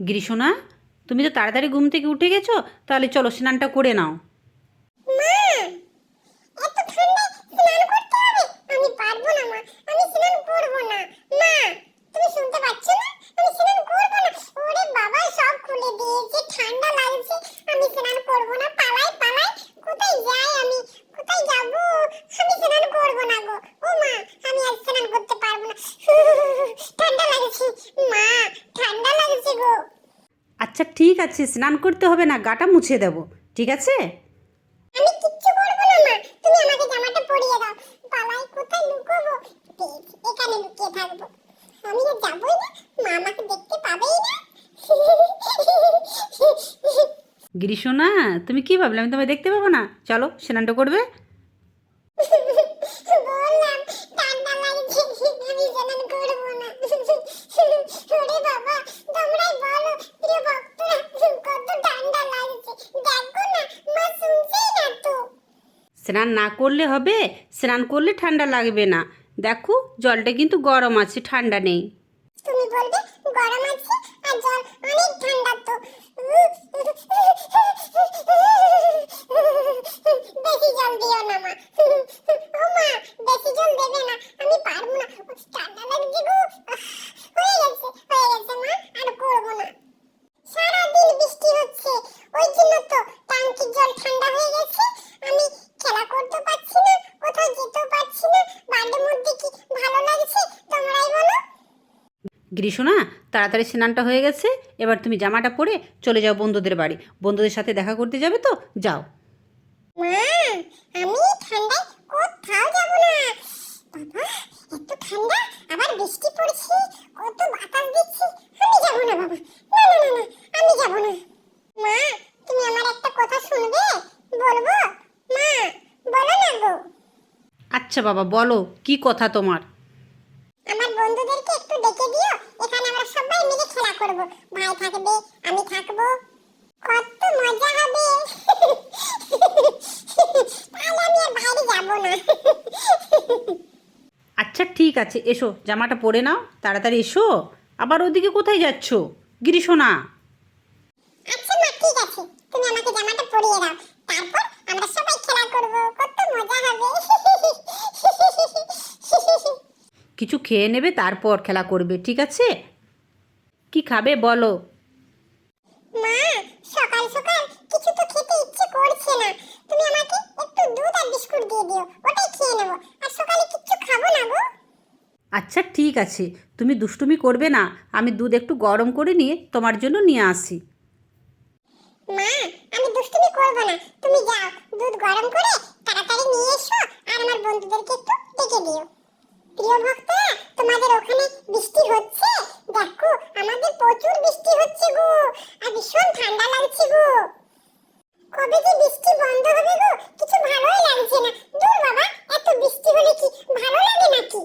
গ্রীষ্মনা তুমি তো তাড়াতাড়ি ঘুম থেকে উঠে গেছো তাহলে চলো স্নানটা করে নাও মা এত ঠান্ডায় স্নান করতে হবে আমি পারব না মা আমি স্নান করব না মা তুমি শুনতে পাচ্ছ না আমি স্নান করব না ওরে বাবা সব খুলে দিয়েছে ঠান্ডা লাগছে আমি স্নান করব না পালাই পালাই কোথায় যাই আমি কোথায় যাব আমি স্নান করব না গো ও মা আমি আজ স্নান করতে পারব না ঠান্ডা লাগছে মা ঠান্ডা লাগছে গো আচ্ছা ঠিক আছে স্নান করতে হবে না গাটা মুছে দেবো ঠিক আছে? আমি কিচ্ছু করব না মা। তুমি আমাকে জামাটা পরিয়ে দাও। পালাই কোথায় লুকোবো? এখানে লুকিয়ে থাকব। আমি তো যাবোই না। মা আমাকে দেখতে পাবেই না। গ্রীষ্মনা তুমি কি ভাবলে? আমি তোমায় দেখতে পাবো না। চলো স্নানটা করবে। বললাম ঠান্ডা লাগছে। আমি স্নান করব না ওরে বাবা তোমরাই বলো প্রিয় ভক্তরা কত ঠান্ডা লাগছে দেখো না মা শুনছেই না তো স্নান না করলে হবে, স্নান করলে ঠান্ডা লাগবে না। দেখো, জলটা কিন্তু গরম আছে, ঠান্ডা নেই। তুমি বলবে গরম আছে আর জল অনেক ঠান্ডা তো। বেশি জল দিও না মা। ও মা, বেশি জল দেবে না আমি পারব না ঠান্ডা লাগছে গো হয়ে গেছে হয়ে গেছে মা আর করব না সারাদিন বৃষ্টি হচ্ছে ওই জন্য তো ট্যাঙ্কির জল ঠান্ডা হয়ে গেছে আমি খেলা করতে পারছি না কোথাও যেতেও পারছি না বাড়ির মধ্যে কি ভালো লাগছে তোমরাই বলো গ্রীষ্মনা তাড়াতাড়ি স্নানটা হয়ে গেছে এবার তুমি জামাটা পরে চলে যাও বন্ধুদের বাড়ি। বন্ধুদের সাথে দেখা করতে যাবে তো? যাও। মা আমি ঠান্ডায় কোথাও যাব না। বাবা এত ঠান্ডা আবার বৃষ্টি পড়ছে কত বাতাস দিচ্ছে আমি যাব না বাবা। না না না না আমি যাব না। মা তুমি আমার একটা কথা শুনবে? বলব? মা বলো না গো। আচ্ছা বাবা বলো কি কথা তোমার? আমার বন্ধুদেরকে একটু ডেকে দিও। সবাই মিলে খেলা করব। ভাই থাকবে আমি থাকব। কত মজা হবে। তাহলে আমি আর বাইরে যাব না। আচ্ছা ঠিক আছে এসো। জামাটা পরে নাও তাড়াতাড়ি এসো। আবার ওদিকে কোথায় যাচ্ছ? গ্রীষ্মনা আচ্ছা মা ঠিক আছে। তুমি আমাকে জামাটা পরিয়ে দাও। তারপর আমরা সবাই খেলা করব। কত মজা হবে। কিছু খেয়ে নেবে তারপর খেলা করবে ঠিক আছে? কি খাবে বলো। মা সকাল সকাল কিছু তো খেতে ইচ্ছে করছে না। তুমি আমাকে একটু দুধ আর বিস্কুট দিয়ে দিও ওটাই খেয়ে নেব। আর সকালে খাব না গো। আচ্ছা ঠিক আছে। তুমি দুষ্টুমি করবে না। আমি দুধ একটু গরম করে নিয়ে তোমার জন্য নিয়ে আসি। মা আমি দুষ্টুমি করব না। তুমি যাও দুধ গরম করে তাড়াতাড়ি নিয়ে এসো আর আমার বন্ধুদেরকে একটু ডেকে দিও। প্রিয় ভক্তরা তোমাদের ওখানে বৃষ্টি হচ্ছে দেখো আমাদের প্রচুর বৃষ্টি হচ্ছে গো আর ভীষণ ঠান্ডা লাগছে গো কবে যে বৃষ্টি বন্ধ হবে গো, কিছু ভালোই লাগছে না। দূর বাবা, এত বৃষ্টি হলে কি ভালো লাগে নাকি?